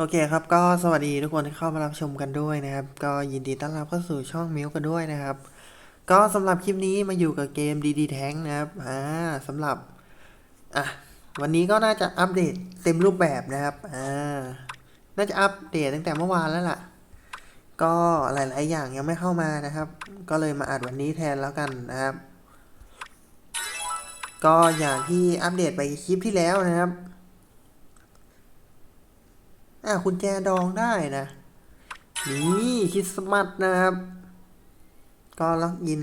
โอเคครับก็สวัสดีทุกคนที่เข้ามารับชมกันด้วยนะครับ ก็ยินดีต้อนรับเข้าสู่ช่องมิวกันด้วยนะครับ ก็สำหรับคลิปนี้มาอยู่กับเกมดีดีแท้งนะครับอ่าสำหรับอะวันนี้ก็น่าจะอัปเดตเต็มรูปแบบนะครับอ่าน่าจะอัปเดตตั้งแต่เมื่อวานแล้วล่ะ ก็หลาย ๆ อย่างยังไม่เข้ามานะครับ ก็เลยมาอัดวันนี้แทนแล้วกันนะครับ ก็อย่างที่อัปเดตไปคลิปที่แล้วนะครับ อะคุณแจดองได้นะ นี่คริสต์มาสนะครับ ก็ล็อกอิน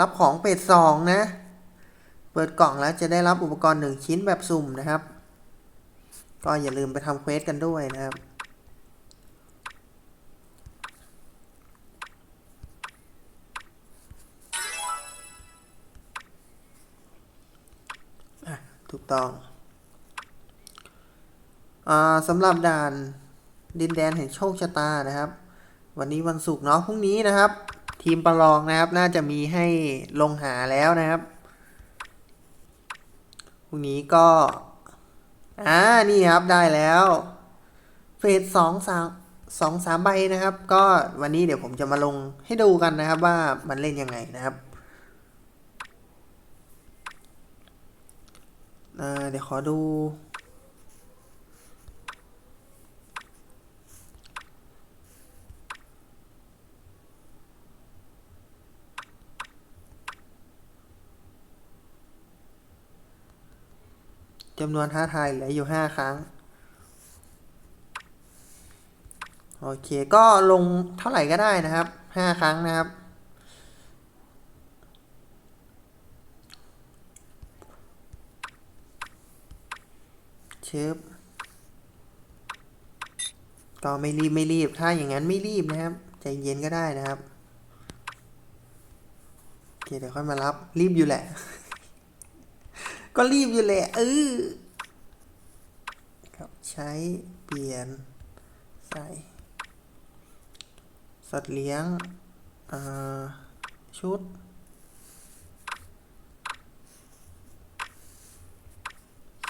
รับของเป็ดสองนะ เปิดกล่องแล้วจะได้รับอุปกรณ์หนึ่งชิ้นแบบสุ่มนะครับ ก็อย่าลืมไปทำเควสกันด้วยนะครับถูกต้อง สำหรับด่านดินแดนแห่งโชคชะตานะครับ วันนี้วันศุกร์เนาะพรุ่งนี้นะครับ ทีมประลองนะครับ น่าจะมีให้ลงหาแล้วนะครับพรุ่งนี้ก็อ่านี่ครับได้แล้วเฟสสองสามสองสามใบนะครับ ก็วันนี้เดี๋ยวผมจะมาลงให้ดูกันนะครับว่ามันเล่นยังไงนะครับเดี๋ยวขอดู จำนวนท้าทายเหลืออยู่ห้าครั้ง โอเค ก็ลงเท่าไหร่ก็ได้นะครับห้าครั้งนะครับ เชิบก็ไม่รีบไม่รีบ ถ้าอย่างนั้นไม่รีบนะครับ ใจเย็นก็ได้นะครับ โอเคเดี๋ยวค่อยมารับ รีบอยู่แหละ ก็รีบอยู่แหละเออครับใช้เปลี่ยน ใส่ สัตว์เลี้ยงอ่าชุด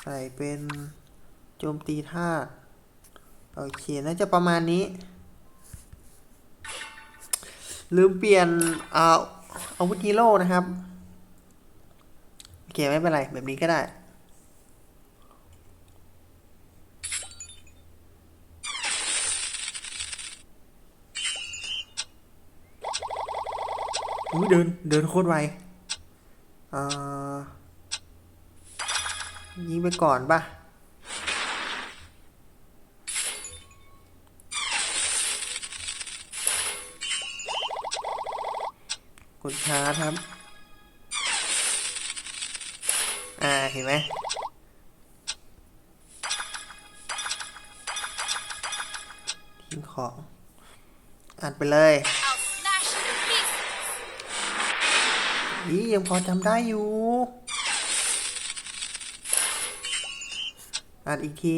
ใส่เป็นโจมตีธาตุโอเค น่าจะประมาณนี้ ลืมเปลี่ยนอาอาวุธฮีโร่นะครับ เคไม่เป็นไร แบบนี้ก็ได้ อุ้ยเดิน เดินโคตรไวอ่ายิงไปก่อนป่ะกดชาร์จครับ อ่าเห็นไหมทิ้งของอัดไปเลย I'll smash you to pieces. อียังพอจำได้อยู่อัดอีกที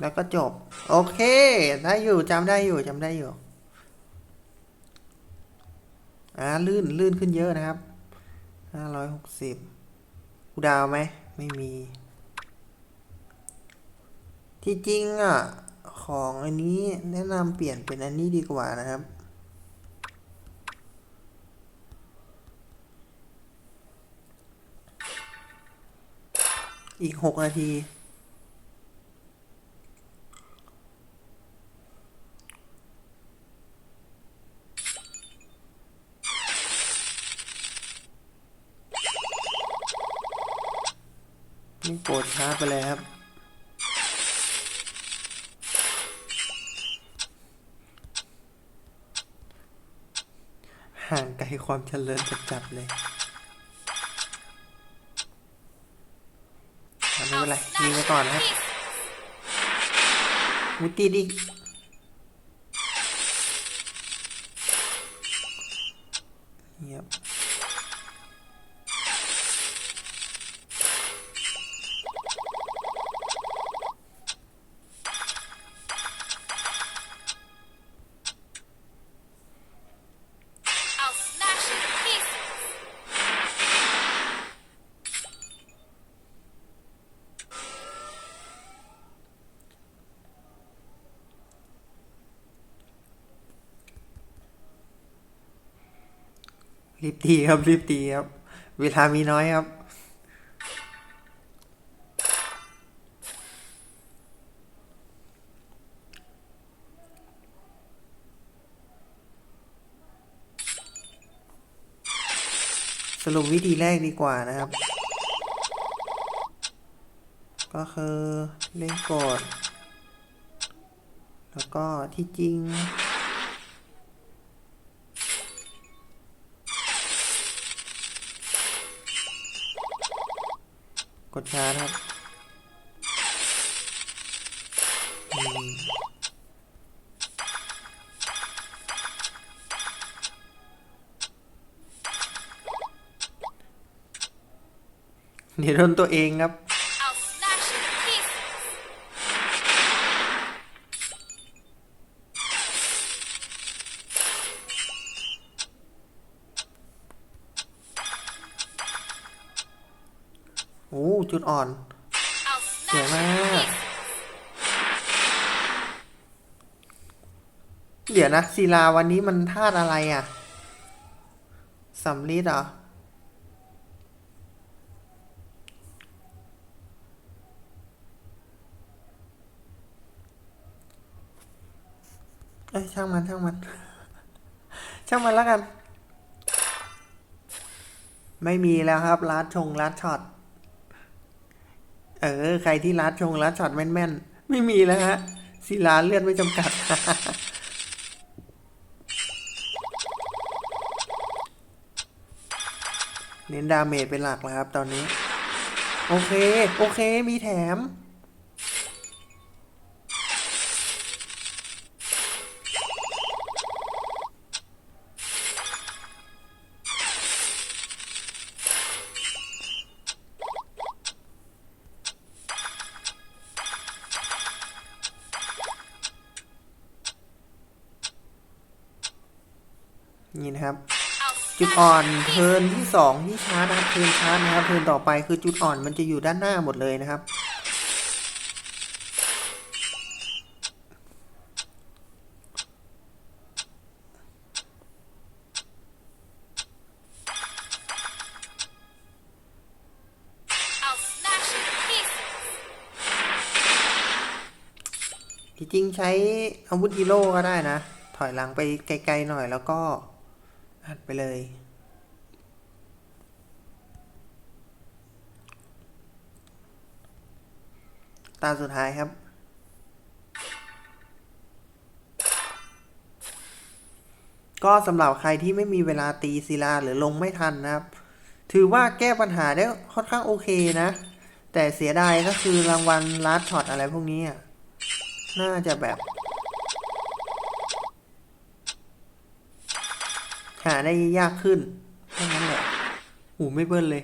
แล้วก็จบ โอเคได้อยู่จำได้อยู่จำได้อยู่อ่าลื่นลื่นขึ้นเยอะนะครับห้าร้อยหกสิบกูดาวไหมไม่มี ที่จริงอะ ของอันนี้แนะนำเปลี่ยนเป็นอันนี้ดีกว่านะครับ อีกหกนาที นี่โกรธช้าไปเลยครับห่างไกลความเจริญจัดๆเลยอะไม่เป็นไรยิงไปก่อนนะครับมุตีดิเงียบ รีบตีครับรีบตีครับ เวลามีน้อยครับสรุปวิธีแรกดีกว่านะครับ ก็คือเล่นกด แล้วก็ที่จริง ดช้าครับเดี๋ยวโดนตัวเองครับ จุดอ่อน สวยมาก เดี๋ยวนะศิลาวันนี้มันธาตุอะไรอะสำลีเหรอเอ้ยช่างมันช่างมัน ช่างมันแล้วกัน ไม่มีแล้วครับลัดชงลัดช็อต เออ ใครที่ลัดชงลัดช็อตแม่นๆ ไม่มีแล้วฮะศิลาเลือดไม่จำกัด เน้นดาเมจเป็นหลักแล้วครับตอนนี้ โอเค โอเค มีแถม จุด smash อ่อน you to เทิ pieces. ร์นที่สองที่ชาร์จนะครับเทิร์นชาร์จนะครับเทิร์นต่อไปคือจุดอ่อนมันจะอยู่ด้านหน้าหมดเลยนะครับ I'll smash you to pieces. ที่จริงใช้อาวุธฮีโร่ก็ได้นะ ถอยหลังไปไกลๆหน่อยแล้วก็ อัดไปเลย ตาสุดท้ายครับก็สำหรับใครที่ไม่มีเวลาตีศิลาหรือลงไม่ทันนะครับ ถือว่าแก้ปัญหาได้ค่อนข้างโอเคนะ แต่เสียดายก็คือรางวัลลัดช็อตอะไรพวกนี้น่าจะแบบ หาได้ยากขึ้นแค่นั้นแหละหูไม่เบิ้ลเลย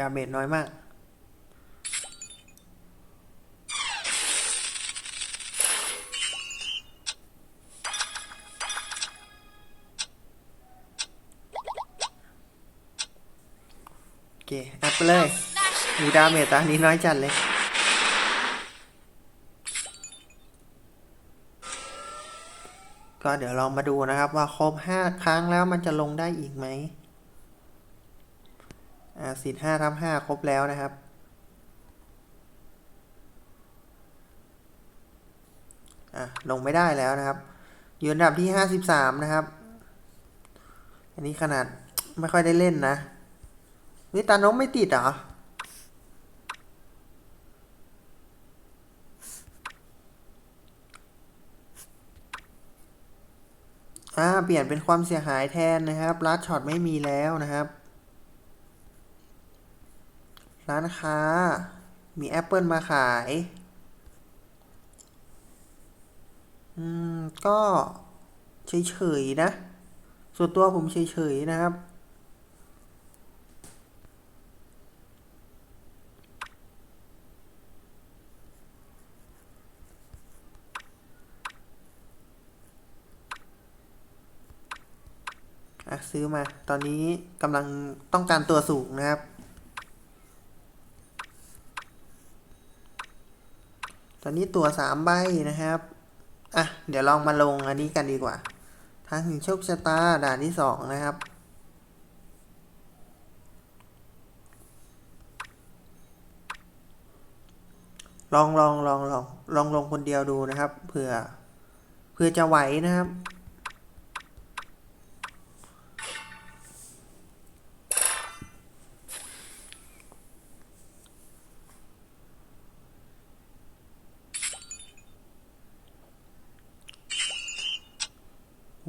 ดาเมจน้อยมาก โอเค อัดไปเลย Smash you อูดาเมจตอนนี้น้อยจัดเลยก็เดี๋ยวลองมาดูนะครับว่าครบห้าครั้งแล้วมันจะลงได้อีกไหม สิทธิ์ห้าทับห้าครบแล้วนะครับอะลงไม่ได้แล้วนะครับ อยู่อันดับที่ห้าสิบสามนะครับ อันนี้ขนาดไม่ค่อยได้เล่นนะนี่ตานกไม่ติดเหรอ อ่า เปลี่ยนเป็นความเสียหายแทนนะครับลัดช็อตไม่มีแล้วนะครับ ร้านค้า มีแอปเปิลมาขาย อืม ก็เฉยๆนะ ส่วนตัวผมเฉยๆนะครับ อะ ซื้อมา ตอนนี้กำลังต้องการตัวสูงนะครับ ตอนนี้ตัวสามใบนะครับ อะ เดี๋ยวลองมาลงอันนี้กันดีกว่า ทางถึงโชคชะตาด่านที่สองนะครับ ลองลองลองลองลองลงคนเดียวดูนะครับ เผื่อ เผื่อจะไหวนะครับ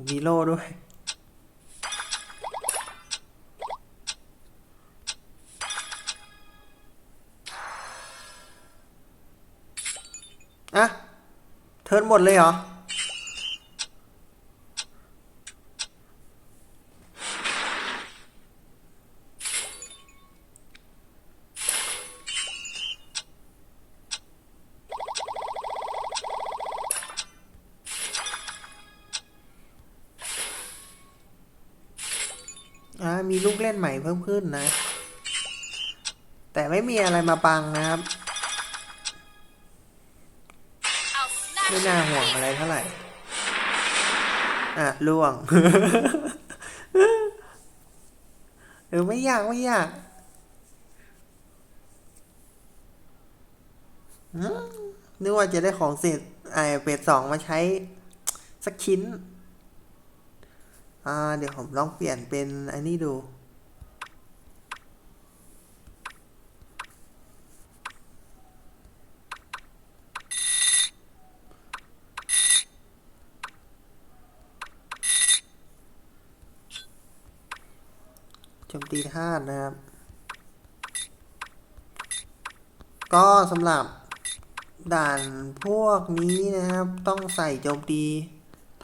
มีโล่ด้วยอะเทิร์นหมดเลยเหรอ เพิ่มขึ้นนะ แต่ไม่มีอะไรมาปังนะครับ ไม่น่าห่วงอะไรเท่าไหร่ อะล่วงเออไม่ยากไม่ยากนึกว่าจะได้ของเศษไอเป็ดสองมาใช้สักชิ้น อ่า เดี๋ยวผมลองเปลี่ยนเป็นอันนี้ดู โจมตีธาตุนะครับ ก็สำหรับด่านพวกนี้นะครับ ต้องใส่โจมตี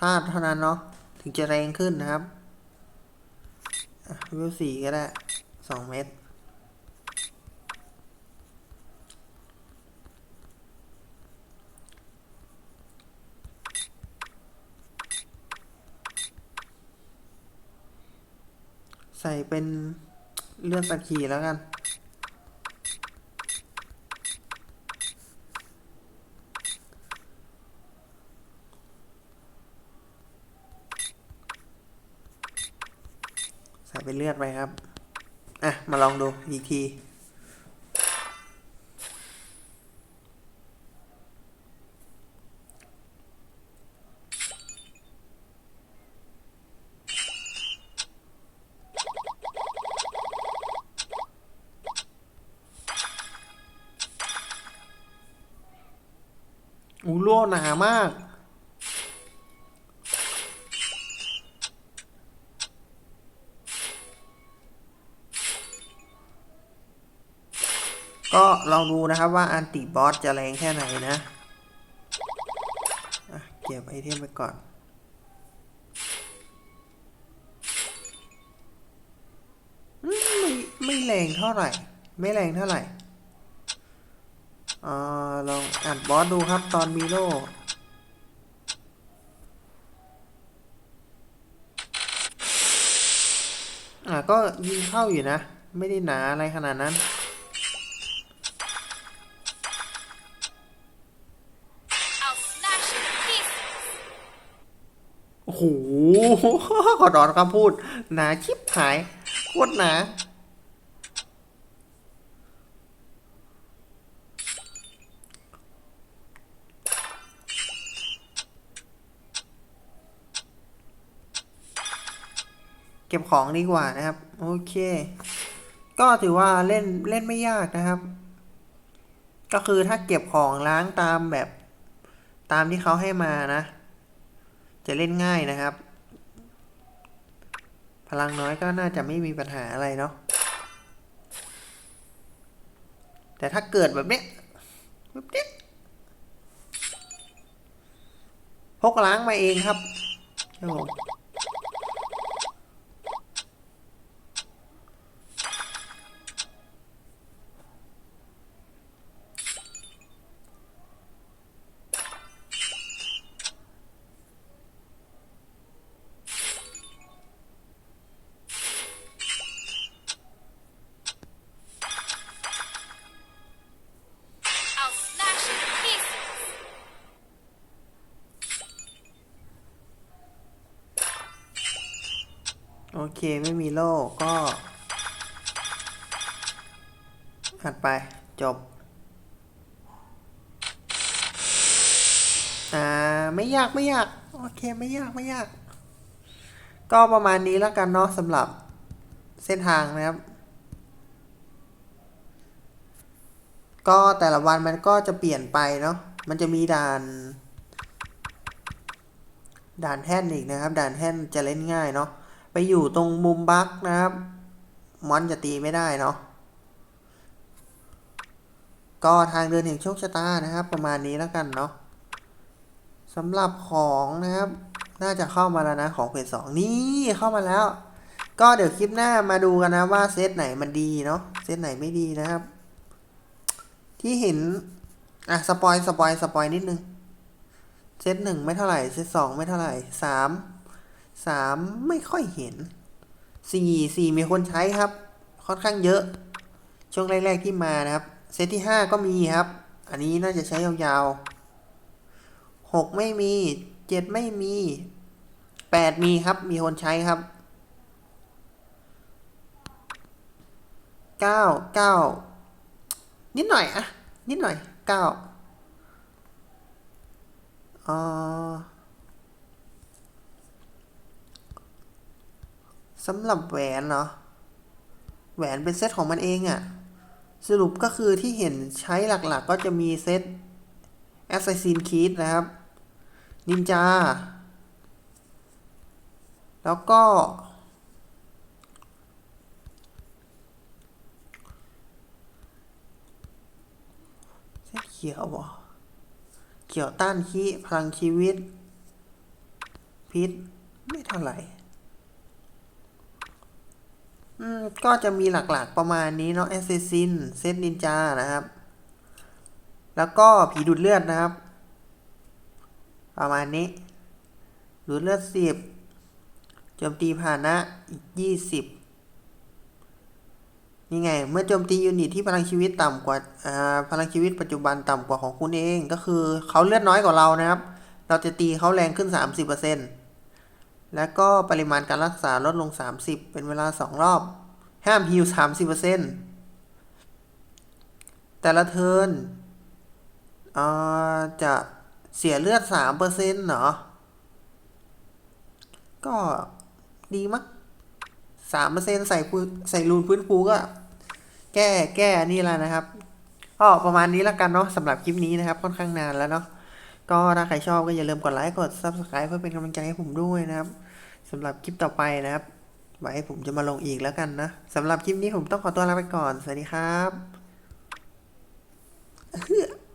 ธาตุเท่านั้นเนาะถึงจะแรงขึ้นนะครับวิวสี่ก็ได้สองเมตร ใส่เป็นเลือดสักขีแล้วกัน ใส่เป็นเลือดไปครับ อะ มาลองดูอีกที อูโล่หนามาก ก็ลองดูนะครับว่าอันติบอสจะแรงแค่ไหนนะะเก็บไอเทมไปก่อนไม่ไม่แรงเท่าไหร่ ไม่แรงเท่าไหร่ อ่าลองอ่านบอสดูครับตอนมีโล่อะก็ยิงเข้าอยู่นะ ไม่ได้หนาอะไรขนาดนั้น I'll smash it to pieces. โอ้โหขอดอนคำพูด หนาชิบหาย โคตรหนา เก็บของดีกว่านะครับ โอเค ก็ถือว่าเล่นเล่นไม่ยากนะครับ ก็คือถ้าเก็บของล้างตามแบบตามที่เขาให้มานะ จะเล่นง่ายนะครับ พลังน้อยก็น่าจะไม่มีปัญหาอะไรเนาะแต่ถ้าเกิดแบบเนี้ยแบบเนี้ยพกล้างมาเองครับครับผม เคไม่มีโล่ก็อัดไปจบ อ่า ไม่ยากไม่ยาก โอเคไม่ยากไม่ยาก ก็ประมาณนี้แล้วกันเนาะสำหรับเส้นทางนะครับ ก็แต่ละวันมันก็จะเปลี่ยนไปเนาะมันจะมีด่าน ด่านแท่นอีกนะครับ ด่านแท่นจะเล่นง่ายเนาะ ไปอยู่ตรงมุมบักนะครับ มอนจะตีไม่ได้เนาะก็ทางเดินแห่งโชคชะตานะครับ ประมาณนี้แล้วกันเนาะสำหรับของนะครับ น่าจะเข้ามาแล้วนะของเฟสสองนี่เข้ามาแล้ว ก็เดี๋ยวคลิปหน้ามาดูกันนะว่าเซตไหนมันดีเนาะเซตไหนไม่ดีนะครับ ที่เห็นอะสปอยสปอยสปอยนิดนึงเซตหนึ่งไม่เท่าไหร่เซตสองไม่เท่าไหร่สาม สามไม่ค่อยเห็นสี่สี่มีคนใช้ครับ ค่อนข้างเยอะ ช่วงแรก ๆ ที่มานะครับ เซตที่ห้าก็มีครับ อันนี้น่าจะใช้ยาวๆหกไม่มีเจ็ดไม่มีแปดมีครับ มีคนใช้ครับเก้าเก้านิดหน่อยอะนิดหน่อยเก้าอ๋อ สำหรับแหวนเนาะแหวนเป็นเซตของมันเองอะสรุปก็คือที่เห็นใช้หลักๆก็จะมีเซต Assassin's Creed นะครับ นินจา แล้วก็ เส้นเขียวบ่เขียวต้านขี้พลังชีวิต พิษ ไม่เท่าไหร่ อืมก็จะมีหลักๆประมาณนี้เนาะแอสซซินเซตนินจานะครับ แล้วก็ผีดูดเลือดนะครับ ประมาณนี้ ดูดเลือดสิบโจมตีผ่านะอีกยี่สิบนี่ไง เมื่อโจมตียูนิตที่พลังชีวิตต่ำกว่าอ่าพลังชีวิตปัจจุบันต่ำกว่าของคุณเอง ก็คือเขาเลือดน้อยกว่าเรานะครับ เราจะตีเขาแรงขึ้น 30% แล้วก็ปริมาณการรักษาลดลง 30 เป็นเวลา 2 รอบ ห้ามฮิล30%แต่ละเทินอ่าจะเสียเลือด 3%เหรอ ก็ดีมั้งสามเปอร์เซ็นใส่พื้นใส่รูนพื้นภูก็ แก้แก้นี่แหละนะครับก็ประมาณนี้แล้วกันเนาะสำหรับคลิปนี้นะครับ ค่อนข้างนานแล้วเนาะ ก็ถ้าใครชอบก็อย่าลืมกดไลค์กด subscribe เพื่อเป็นกำลังใจให้ผมด้วยนะครับสำหรับคลิปต่อไปนะครับ ไว้ผมจะมาลงอีกแล้วกันนะสำหรับคลิปนี้ผมต้องขอตัวลาไปก่อน สวัสดีครับ